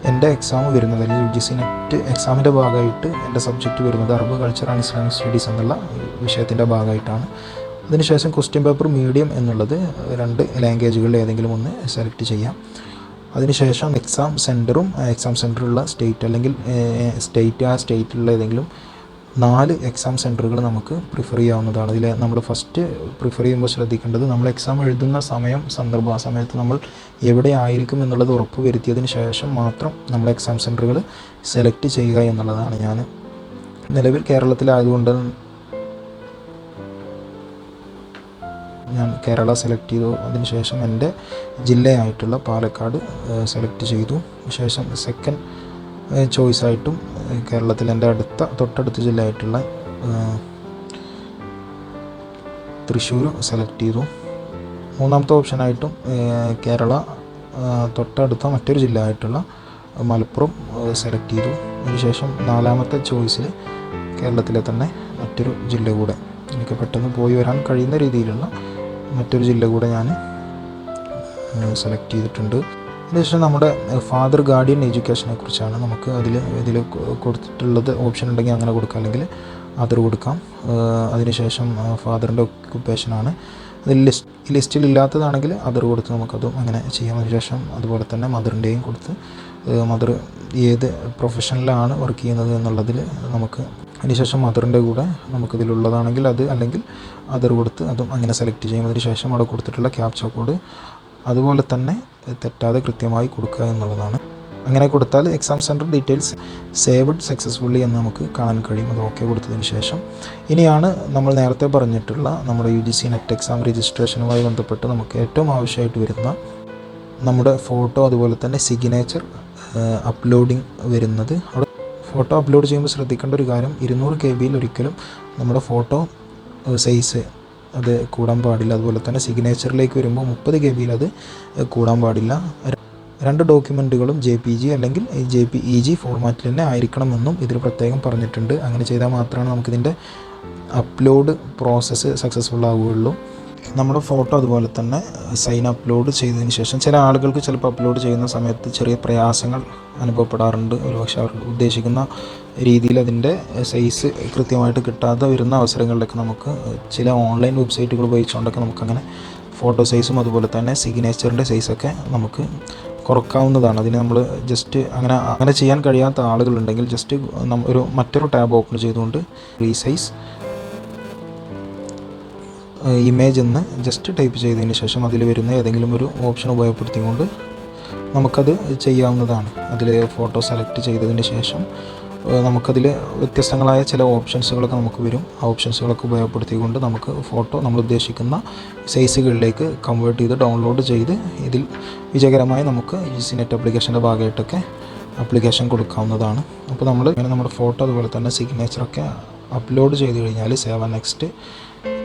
എന്റെ എക്സാം വരുന്നത് അല്ലെങ്കിൽ യു ജി സി നെറ്റ് എക്സാമിന്റെ ഭാഗമായിട്ട് എന്റെ സബ്ജക്റ്റ് വരുന്നത് Arab culture and Islamic studies എന്നുള്ള വിഷയത്തിന്റെ ഭാഗമായിട്ടാണ്. അതിനുശേഷം ക്വസ്റ്റ്യൻ പേപ്പർ മീഡിയം എന്നുള്ളത് രണ്ട് ലാംഗ്വേജുകളിൽ ഏതെങ്കിലും ഒന്ന് സെലക്ട് ചെയ്യാം. അതിനുശേഷം എക്സാം സെന്ററും എക്സാം സെന്ററുള്ള സ്റ്റേറ്റ് അല്ലെങ്കിൽ സ്റ്റേറ്റ് ആ സ്റ്റേറ്റിലുള്ള ഏതെങ്കിലും നാല് എക്സാം സെന്ററുകൾ നമുക്ക് പ്രിഫർ ചെയ്യാവുന്നതാണ്. ഇതിൽ നമ്മൾ ഫസ്റ്റ് പ്രിഫർ ചെയ്യുമ്പോൾ ശ്രദ്ധിക്കേണ്ടത് നമ്മൾ എക്സാം എഴുതുന്ന സമയം സന്ദർഭം ആ സമയത്ത് നമ്മൾ എവിടെ ആയിരിക്കും എന്നുള്ളത് ഉറപ്പ് വരുത്തിയതിന് ശേഷം മാത്രം നമ്മൾ എക്സാം സെന്ററുകൾ സെലക്ട് ചെയ്യുക എന്നുള്ളതാണ്. ഞാൻ നിലവിൽ കേരളത്തിലായതുകൊണ്ട് ഞാൻ കേരള സെലക്ട് ചെയ്തു. അതിനുശേഷം എന്റെ ജില്ലയായിട്ടുള്ള പാലക്കാട് സെലക്ട് ചെയ്തു. ശേഷം സെക്കൻഡ് ചോയ്സ് ആയിട്ടും കേരളത്തിൽ എന്റെ അടുത്ത തൊട്ടടുത്ത ജില്ലയായിട്ടുള്ള തൃശ്ശൂർ സെലക്ട് ചെയ്തു. മൂന്നാമത്തെ ഓപ്ഷനായിട്ടും കേരള തൊട്ടടുത്ത മറ്റൊരു ജില്ല ആയിട്ടുള്ള മലപ്പുറം സെലക്ട് ചെയ്തു. അതിനുശേഷം നാലാമത്തെ ചോയ്സിൽ കേരളത്തിലെ തന്നെ മറ്റൊരു ജില്ല കൂടെ. എനിക്ക് പെട്ടെന്ന് പോയി വരാൻ കഴിയുന്ന രീതിയിലുള്ള മറ്റൊരു ജില്ല കൂടെ ഞാൻ സെലക്ട് ചെയ്തിട്ടുണ്ട്. അതിനുശേഷം നമ്മുടെ ഫാദർ ഗാർഡിയൻ എഡ്യൂക്കേഷനെ കുറിച്ചാണ് നമുക്ക് അതിൽ ഇതിൽ കൊടുത്തിട്ടുള്ളത് ഓപ്ഷൻ ഉണ്ടെങ്കിൽ അങ്ങനെ കൊടുക്കാം. അല്ലെങ്കിൽ അതർ കൊടുക്കാം. അതിനുശേഷം ഫാദറിന്റെ ഒക്യുപ്പേഷനാണ് അതിൽ ലിസ്റ്റ് ലിസ്റ്റിൽ ഇല്ലാത്തതാണെങ്കിൽ അതർ കൊടുത്ത് നമുക്കതും അങ്ങനെ ചെയ്യാം. അതിനുശേഷം അതുപോലെ തന്നെ മദറിന്റെയും കൊടുത്ത് മദർ ഏത് പ്രൊഫഷനിലാണ് വർക്ക് ചെയ്യുന്നത് എന്നുള്ളതിൽ നമുക്ക് അതിനുശേഷം മദറിന്റെ കൂടെ നമുക്കിതിലുള്ളതാണെങ്കിൽ അത് അല്ലെങ്കിൽ അതർ കൊടുത്ത് അതും അങ്ങനെ സെലക്ട് ചെയ്യും അതിനുശേഷം അവിടെ കൊടുത്തിട്ടുള്ള ക്യാപ്ച കോഡ് അതുപോലെ തന്നെ തെറ്റാതെ കൃത്യമായി കൊടുക്കുക എന്നുള്ളതാണ്. അങ്ങനെ കൊടുത്താൽ exam centre details saved successfully എന്ന് നമുക്ക് കാണാൻ കഴിയും. അത് ഓക്കെ കൊടുത്തതിന് ശേഷം. ഇനിയാണ് നമ്മൾ നേരത്തെ പറഞ്ഞിട്ടുള്ള നമ്മുടെ U G C net exam രജിസ്ട്രേഷനുമായി ബന്ധപ്പെട്ട് നമുക്ക് ഏറ്റവും ആവശ്യമായിട്ട് വരുന്ന നമ്മുടെ ഫോട്ടോ അതുപോലെ തന്നെ സിഗ്നേച്ചർ അപ്ലോഡിങ് വരുന്നത്. അവിടെ ഫോട്ടോ അപ്ലോഡ് ചെയ്യുമ്പോൾ ശ്രദ്ധിക്കേണ്ട ഒരു കാര്യം ഇരുന്നൂറ് കെ ബിയിൽ ഒരിക്കലും നമ്മുടെ ഫോട്ടോ സൈസ് അത് കൂടാൻ പാടില്ല. അതുപോലെ തന്നെ സിഗ്നേച്ചറിലേക്ക് വരുമ്പോൾ മുപ്പത് കെ ബിയിൽ അത് കൂടാൻ പാടില്ല. രണ്ട് ഡോക്യുമെന്റുകളും ജെ പി ജി അല്ലെങ്കിൽ ജെ പി ഇ ജി ഫോർമാറ്റിൽ തന്നെ ആയിരിക്കണമെന്നും ഇതിൽ പ്രത്യേകം പറഞ്ഞിട്ടുണ്ട്. അങ്ങനെ ചെയ്താൽ മാത്രമാണ് നമുക്കിതിന്റെ അപ്ലോഡ് പ്രോസസ്സ് സക്സസ്ഫുൾ ആവുകയുള്ളൂ. നമ്മുടെ ഫോട്ടോ അതുപോലെ തന്നെ സൈൻ അപ്ലോഡ് ചെയ്തതിന് ശേഷം ചില ആളുകൾക്ക് ചിലപ്പോൾ അപ്ലോഡ് ചെയ്യുന്ന സമയത്ത് ചെറിയ പ്രയാസങ്ങൾ അനുഭവപ്പെടാറുണ്ട്. ഒരുപക്ഷെ അവർ ഉദ്ദേശിക്കുന്ന രീതിയിൽ അതിന്റെ സൈസ് കൃത്യമായിട്ട് കിട്ടാതെ വരുന്ന അവസരങ്ങളിലൊക്കെ നമുക്ക് ചില ഓൺലൈൻ വെബ്സൈറ്റുകൾ ഉപയോഗിച്ചുകൊണ്ടൊക്കെ നമുക്കങ്ങനെ ഫോട്ടോ സൈസും അതുപോലെ തന്നെ സിഗ്നേച്ചറിന്റെ സൈസൊക്കെ നമുക്ക് കുറക്കാവുന്നതാണ്. അതിന് നമ്മൾ ജസ്റ്റ് അങ്ങനെ അങ്ങനെ ചെയ്യാൻ കഴിയാത്ത ആളുകളുണ്ടെങ്കിൽ ജസ്റ്റ് ഒരു മറ്റൊരു ടാബ് ഓപ്പൺ ചെയ്തുകൊണ്ട് റീസൈസ് ഇമേജ് എന്ന് ജസ്റ്റ് ടൈപ്പ് ചെയ്തതിന് ശേഷം അതിൽ വരുന്ന ഏതെങ്കിലും ഒരു ഓപ്ഷൻ ഉപയോഗപ്പെടുത്തിക്കൊണ്ട് നമുക്കത് ചെയ്യാവുന്നതാണ്. അതിൽ ഫോട്ടോ സെലക്ട് ചെയ്തതിന് ശേഷം നമുക്കതിൽ വ്യത്യസ്തങ്ങളായ ചില ഓപ്ഷൻസുകളൊക്കെ നമുക്ക് വരും. ആ ഓപ്ഷൻസുകളൊക്കെ ഉപയോഗപ്പെടുത്തിക്കൊണ്ട് നമുക്ക് ഫോട്ടോ നമ്മൾ ഉദ്ദേശിക്കുന്ന സൈസുകളിലേക്ക് കൺവേർട്ട് ചെയ്ത് ഡൗൺലോഡ് ചെയ്ത് ഇതിൽ വിജയകരമായി നമുക്ക് ഈ സി നെറ്റ് ആപ്ലിക്കേഷന്റെ ഭാഗമായിട്ടൊക്കെ ആപ്ലിക്കേഷൻ കൊടുക്കാവുന്നതാണ്. അപ്പോൾ നമ്മൾ ഇങ്ങനെ നമ്മുടെ ഫോട്ടോ അതുപോലെ തന്നെ സിഗ്നേച്ചറൊക്കെ അപ്ലോഡ് ചെയ്ത് കഴിഞ്ഞാൽ സേവ നെക്സ്റ്റ്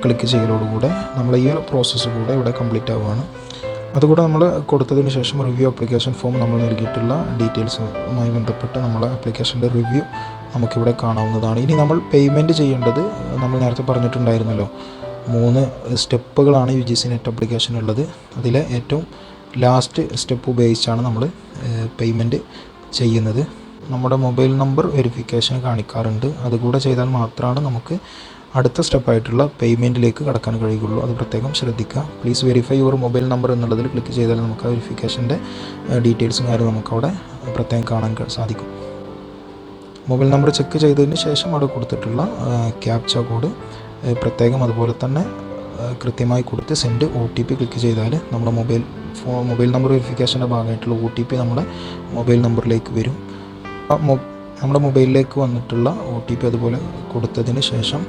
ക്ലിക്ക് ചെയ്യലോടുകൂടെ നമ്മൾ ഈ ഒരു പ്രോസസ്സ് കൂടെ ഇവിടെ കംപ്ലീറ്റ് ആവുകയാണ് അതുകൂടെ നമ്മൾ കൊടുത്തതിന് ശേഷം റിവ്യൂ അപ്ലിക്കേഷൻ ഫോം നമ്മൾ നൽകിയിട്ടുള്ള ഡീറ്റെയിൽസുമായി ബന്ധപ്പെട്ട് നമ്മളെ ആപ്ലിക്കേഷന്റെ റിവ്യൂ നമുക്കിവിടെ കാണാവുന്നതാണ്. ഇനി നമ്മൾ പേയ്മെന്റ് ചെയ്യേണ്ടത് നമ്മൾ നേരത്തെ പറഞ്ഞിട്ടുണ്ടായിരുന്നല്ലോ മൂന്ന് സ്റ്റെപ്പുകളാണ് U G C net application ഉള്ളത്. അതിലെ ഏറ്റവും ലാസ്റ്റ് സ്റ്റെപ്പ് ഉപയോഗിച്ചാണ് നമ്മൾ പേയ്മെന്റ് ചെയ്യുന്നത്. നമ്മുടെ മൊബൈൽ നമ്പർ വെരിഫിക്കേഷൻ കാണിക്കാറുണ്ട്. അതുകൂടെ ചെയ്താൽ മാത്രമാണ് നമുക്ക് അടുത്ത സ്റ്റെപ്പായിട്ടുള്ള പേയ്മെന്റിലേക്ക് കടക്കാൻ കഴിയുള്ളൂ അത് പ്രത്യേകം ശ്രദ്ധിക്കുക. Please verify your mobile number എന്നുള്ളതിൽ ക്ലിക്ക് ചെയ്താൽ നമുക്ക് ആ വെരിഫിക്കേഷന്റെ ഡീറ്റെയിൽസും കാര്യം നമുക്കവിടെ പ്രത്യേകം കാണാൻ സാധിക്കും. മൊബൈൽ നമ്പർ ചെക്ക് ചെയ്തതിന് ശേഷം അവിടെ കൊടുത്തിട്ടുള്ള ക്യാപ്ച കോഡ് പ്രത്യേകം അതുപോലെ തന്നെ കൃത്യമായി കൊടുത്ത് send O T P click ചെയ്താൽ നമ്മുടെ മൊബൈൽ ഫോ മൊബൈൽ നമ്പർ വെരിഫിക്കേഷന്റെ ഭാഗമായിട്ടുള്ള ഒ ടി പി നമ്മുടെ മൊബൈൽ നമ്പറിലേക്ക് വരും. നമ്മുടെ മൊബൈലിലേക്ക് വന്നിട്ടുള്ള ഒ ടി പി അതുപോലെ കൊടുത്തതിന് ശേഷം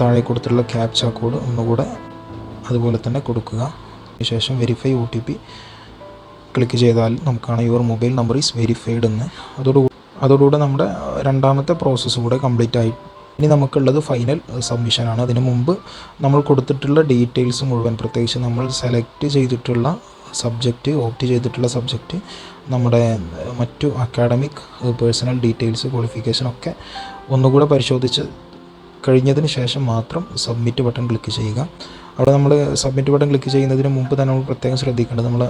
താഴെ കൊടുത്തിട്ടുള്ള ക്യാപ്ച കോഡ് ഒന്നുകൂടെ അതുപോലെ തന്നെ കൊടുക്കുക. ശേഷം verify O T P click ചെയ്താൽ നമുക്കാണ് your mobile number is verified എന്ന്. അതോടുകൂടി അതോടുകൂടെ നമ്മുടെ രണ്ടാമത്തെ പ്രോസസ്സ് കൂടെ കംപ്ലീറ്റ് ആയി. ഇനി നമുക്കുള്ളത് ഫൈനൽ സബ്മിഷനാണ് അതിന് മുമ്പ് നമ്മൾ കൊടുത്തിട്ടുള്ള ഡീറ്റെയിൽസ് മുഴുവൻ പ്രത്യേകിച്ച് നമ്മൾ സെലക്ട് ചെയ്തിട്ടുള്ള സബ്ജക്റ്റ് ഓപ്റ്റ് ചെയ്തിട്ടുള്ള സബ്ജക്റ്റ് നമ്മുടെ മറ്റു അക്കാഡമിക് പേഴ്സണൽ ഡീറ്റെയിൽസ് ക്വാളിഫിക്കേഷൻ ഒക്കെ ഒന്നുകൂടെ പരിശോധിച്ച് കഴിഞ്ഞതിന് ശേഷം മാത്രം സബ്മിറ്റ് ബട്ടൺ ക്ലിക്ക് ചെയ്യുക. അവിടെ നമ്മൾ സബ്മിറ്റ് ബട്ടൺ ക്ലിക്ക് ചെയ്യുന്നതിന് മുമ്പ് തന്നെ നമ്മൾ പ്രത്യേകം ശ്രദ്ധിക്കേണ്ടത് നമ്മൾ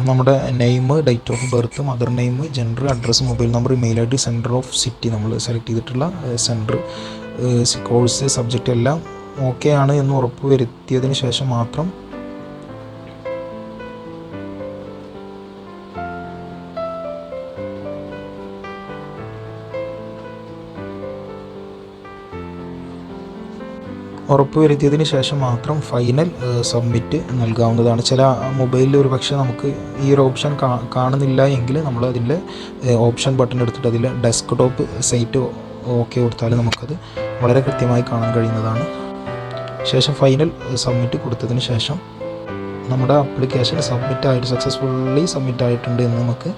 നമ്മുടെ name date of birth mother name gender address mobile number email I D centre of city നമ്മൾ സെലക്ട് ചെയ്തിട്ടുള്ള സെന്റർ കോഴ്സ് സബ്ജക്റ്റ് എല്ലാം ഓക്കെ ആണ് എന്ന് ഉറപ്പ് വരുത്തിയതിന് ശേഷം മാത്രം ഉറപ്പ് വരുത്തിയതിന് ശേഷം മാത്രം ഫൈനൽ സബ്മിറ്റ് നൽകാവുന്നതാണ്. ചില മൊബൈലിൽ ഒരു പക്ഷേ നമുക്ക് ഈ ഒരു ഓപ്ഷൻ കാണുന്നില്ല എങ്കിൽ നമ്മൾ അതിന്റെ ഓപ്ഷൻ ബട്ടൺ എടുത്തിട്ട് അതിൽ ഡെസ്ക്ടോപ്പ് സൈറ്റ് ഓക്കെ കൊടുത്താൽ നമുക്കത് വളരെ കൃത്യമായി കാണാൻ കഴിയുന്നതാണ്. ശേഷം ഫൈനൽ സബ്മിറ്റ് കൊടുത്തതിന് ശേഷം നമ്മുടെ ആപ്ലിക്കേഷൻ സബ്മിറ്റ് ആയിട്ട് സക്സസ്ഫുള്ളി സബ്മിറ്റ് ആയിട്ടുണ്ട് എന്ന് നമുക്ക്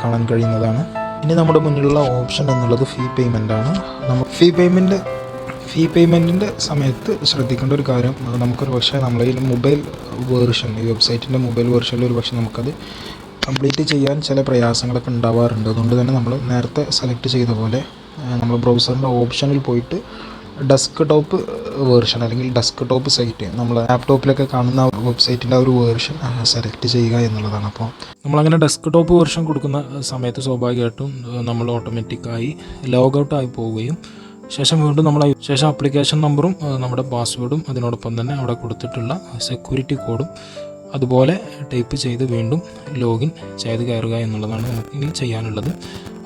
കാണാൻ കഴിയുന്നതാണ്. ഇനി നമ്മുടെ മുന്നിലുള്ള ഓപ്ഷൻ എന്നുള്ളത് ഫീ പേയ്മെന്റ് ആണ്. നമ്മൾ ഫീ പേയ്മെന്റ് ഫീ പേയ്മെന്റിന്റെ സമയത്ത് ശ്രദ്ധിക്കേണ്ട ഒരു കാര്യം നമുക്കൊരു പക്ഷേ നമ്മളെ ഈ മൊബൈൽ വേർഷൻ ഈ വെബ്സൈറ്റിന്റെ മൊബൈൽ വേർഷനിൽ ഒരു പക്ഷേ നമുക്കത് കംപ്ലീറ്റ് ചെയ്യാൻ ചില പ്രയാസങ്ങളൊക്കെ ഉണ്ടാവാറുണ്ട്. അതുകൊണ്ട് തന്നെ നമ്മൾ നേരത്തെ സെലക്ട് ചെയ്ത പോലെ നമ്മൾ ബ്രൗസറിന്റെ ഓപ്ഷനിൽ പോയിട്ട് ഡെസ്ക് ടോപ്പ് വേർഷൻ അല്ലെങ്കിൽ ഡെസ്ക് ടോപ്പ് സൈറ്റ് നമ്മൾ ലാപ്ടോപ്പിലൊക്കെ കാണുന്ന വെബ്സൈറ്റിന്റെ ഒരു വേർഷൻ സെലക്ട് ചെയ്യുക എന്നുള്ളതാണ്. അപ്പോൾ നമ്മളങ്ങനെ ഡെസ്ക് ടോപ്പ് വേർഷൻ കൊടുക്കുന്ന സമയത്ത് സ്വാഭാവികമായിട്ടും നമ്മൾ ഓട്ടോമാറ്റിക്കായി ലോഗൗട്ട് ആയി പോവുകയും ശേഷം വീണ്ടും നമ്മൾ ശേഷം ആപ്ലിക്കേഷൻ നമ്പറും നമ്മുടെ പാസ്വേഡും അതിനോടൊപ്പം തന്നെ അവിടെ കൊടുത്തിട്ടുള്ള സെക്യൂരിറ്റി കോഡും അതുപോലെ ടൈപ്പ് ചെയ്ത് വീണ്ടും ലോഗിൻ ചെയ്ത് കയറുക എന്നുള്ളതാണ് നമുക്ക് ഇനി ചെയ്യാനുള്ളത്.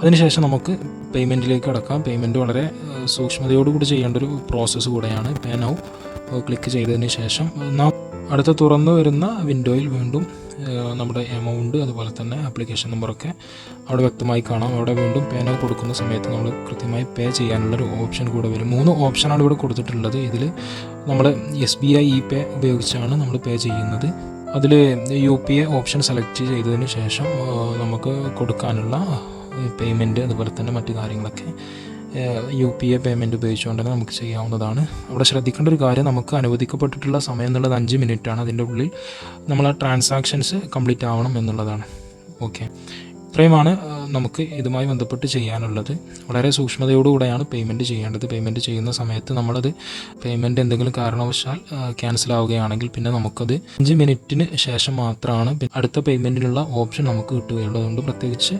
അതിനുശേഷം നമുക്ക് പേയ്മെന്റിലേക്ക് കടക്കാം. പേയ്മെന്റ് വളരെ സൂക്ഷ്മതയോടുകൂടി ചെയ്യേണ്ട ഒരു പ്രോസസ്സ് കൂടെയാണ്. പേ ക്ലിക്ക് ചെയ്തതിന് ശേഷം നാം അടുത്ത തുറന്നു വരുന്ന വിൻഡോയിൽ വീണ്ടും നമ്മുടെ എമൗണ്ട് അതുപോലെ തന്നെ ആപ്ലിക്കേഷൻ നമ്പറൊക്കെ അവിടെ വ്യക്തമായി കാണാം. അവിടെ വീണ്ടും പേന കൊടുക്കുന്ന സമയത്ത് നമ്മൾ കൃത്യമായി പേ ചെയ്യാനുള്ളൊരു ഓപ്ഷൻ കൂടെ വരും. മൂന്ന് ഓപ്ഷനാണ് ഇവിടെ കൊടുത്തിട്ടുള്ളത്. ഇതിൽ നമ്മൾ S B I e pay ഉപയോഗിച്ചാണ് നമ്മൾ പേ ചെയ്യുന്നത്. അതിൽ U P I option select ചെയ്തതിന് ശേഷം നമുക്ക് കൊടുക്കാനുള്ള പേയ്മെന്റ് അതുപോലെ തന്നെ മറ്റു കാര്യങ്ങളൊക്കെ യു പി എ പേയ്മെന്റ് ഉപയോഗിച്ചുകൊണ്ട് തന്നെ നമുക്ക് ചെയ്യാവുന്നതാണ്. അവിടെ ശ്രദ്ധിക്കേണ്ട ഒരു കാര്യം നമുക്ക് അനുവദിക്കപ്പെട്ടിട്ടുള്ള സമയം എന്നുള്ളത് അഞ്ച് ആണ്. അതിന്റെ ഉള്ളിൽ നമ്മൾ ആ ട്രാൻസാക്ഷൻസ് കംപ്ലീറ്റ് ആവണം എന്നുള്ളതാണ്. ഓക്കെ ഇത്രയുമാണ് നമുക്ക് ഇതുമായി ബന്ധപ്പെട്ട് ചെയ്യാനുള്ളത്. വളരെ സൂക്ഷ്മതയോടുകൂടെയാണ് പേയ്മെന്റ് ചെയ്യേണ്ടത്. പേയ്മെന്റ് ചെയ്യുന്ന സമയത്ത് നമ്മളത് പേയ്മെന്റ് എന്തെങ്കിലും കാരണവശാൽ ക്യാൻസൽ ആവുകയാണെങ്കിൽ പിന്നെ നമുക്കത് അഞ്ച് മിനിറ്റിന് ശേഷം മാത്രമാണ് അടുത്ത പേയ്മെന്റിനുള്ള ഓപ്ഷൻ നമുക്ക് കിട്ടുകയുള്ളൂ. അതുകൊണ്ട് പ്രത്യേകിച്ച്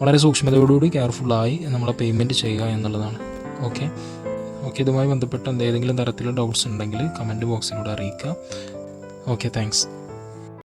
വളരെ സൂക്ഷ്മതയോടുകൂടി കെയർഫുള്ളായി നമ്മൾ പേയ്മെന്റ് ചെയ്യുക എന്നുള്ളതാണ്. ഓക്കെ ഓക്കെ ഇതുമായി ബന്ധപ്പെട്ട് എന്തെങ്കിലും തരത്തിലുള്ള ഡൗട്ട്സ് ഉണ്ടെങ്കിൽ കമന്റ് ബോക്സിലൂടെ അറിയിക്കുക. Okay thanks